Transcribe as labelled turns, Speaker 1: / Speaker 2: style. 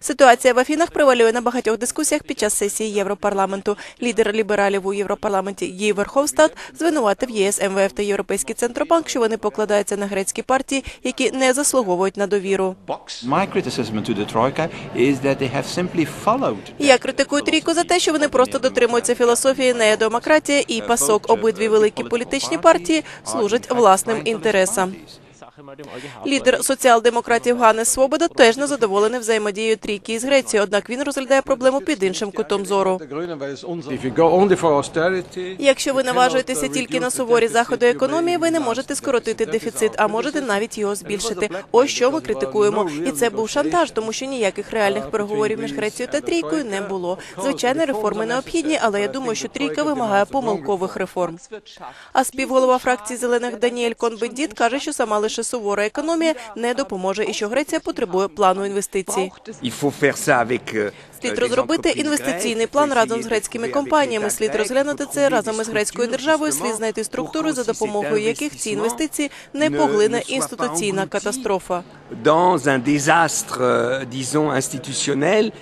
Speaker 1: Ситуація в Афінах привалює на багатьох дискусіях під час сесії Європарламенту. Лідер лібералів у Європарламенті Гій Верховстад звинуватив ЄС, МВФ та Європейський центробанк, що вони покладаються на грецькі партії, які не заслуговують на довіру. Я критикую трійку за те, що вони просто дотримуються філософії неодемократія і пасок. Обидві великі політичні партії служать власним інтересам. Лідер соціал-демократів Ганес Свобода теж не задоволений взаємодією трійки із Грецією, однак він розглядає проблему під іншим кутом зору. Якщо ви наважуєтеся тільки на суворі заходи економії, ви не можете скоротити дефіцит, а можете навіть його збільшити. Ось що ми критикуємо. І це був шантаж, тому що ніяких реальних переговорів між Грецією та трійкою не було. Звичайно, реформи необхідні, але я думаю, що трійка вимагає помилкових реформ. А співголова фракції зелених Даніель Конбендіт каже, що сама лише сувора економія не допоможе і що Греція потребує плану інвестицій.
Speaker 2: Euh,
Speaker 1: Слід розробити інвестиційний план разом з грецькими компаніями. Слід розглянути це разом із грецькою державою. Слід знайти структури, за допомогою яких ці інвестиції не поглине інституційна катастрофа.
Speaker 2: dans un désastre, euh, disons, institutionnel